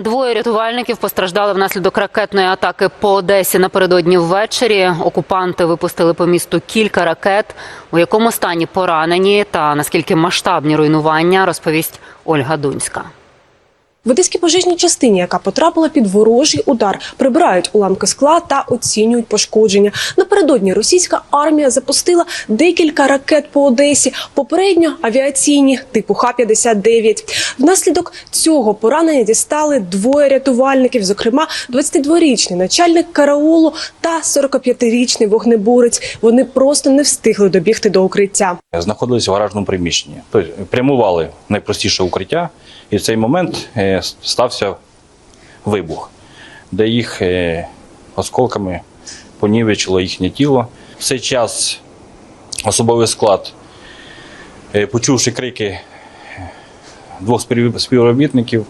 Двоє рятувальників постраждали внаслідок ракетної атаки по Одесі напередодні ввечері. Окупанти випустили по місту кілька ракет. У якому стані поранені та наскільки масштабні руйнування, розповість Ольга Дунська. В одеській пожежній частині, яка потрапила під ворожий удар, прибирають уламки скла та оцінюють пошкодження. Напередодні російська армія запустила декілька ракет по Одесі, попередньо авіаційні типу Х-59. Внаслідок цього поранення дістали двоє рятувальників, зокрема 22-річний начальник караулу та 45-річний вогнеборець. Вони просто не встигли добігти до укриття. знаходилися в гаражному приміщенні. Тобто прямували найпростіше укриття, і в цей момент е, стався вибух, де їх е, осколками понівечило їхнє тіло. В цей час особовий склад, е, почувши крики двох співробітників,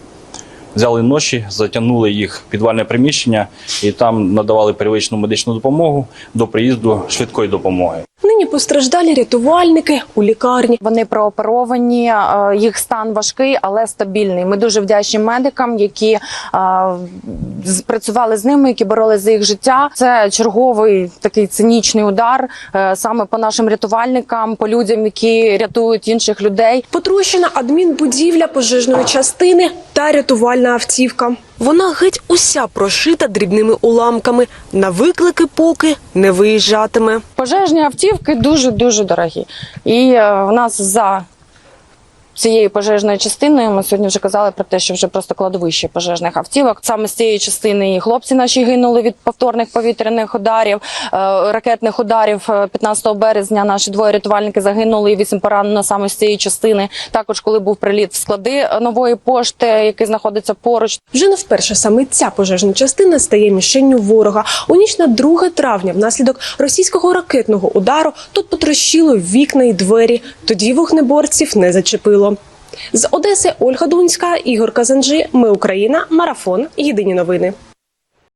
взяли ноші, затягнули їх в підвальне приміщення і там надавали первичну медичну допомогу до приїзду швидкої допомоги. Нині постраждалі рятувальники у лікарні. Вони прооперовані, е, їх стан важкий, але стабільний. Ми дуже вдячні медикам, які е, працювали з ними, які боролися за їх життя. Це черговий такий цинічний удар е, саме по нашим рятувальникам, по людям, які рятують інших людей. Потрощена адмінбудівля пожежної частини та рятувальна автівка. Вона геть уся прошита дрібними уламками. На виклики поки не виїжджатиме. Пожежні автівки дуже дуже дорогі. І е, в нас за цією пожежною частиною ми сьогодні вже казали про те, що вже просто кладовище пожежних автівок. Саме з цієї частини і хлопці наші гинули від повторних повітряних ударів, е, ракетних ударів. Е, 15 березня наші двоє рятувальники загинули і вісім поранено саме з цієї частини. Також коли був приліт в склади е, нової пошти, який знаходиться поруч. Вже не вперше саме ця пожежна частина стає мішенню ворога. У ніч на 2 травня, внаслідок російського ракетного удару, тут потрощило вікна й двері. Тоді вогнеборців не зачепило. З Одеси Ольга Дунська, Ігор Казанджи. Ми Україна. Марафон. Єдині новини.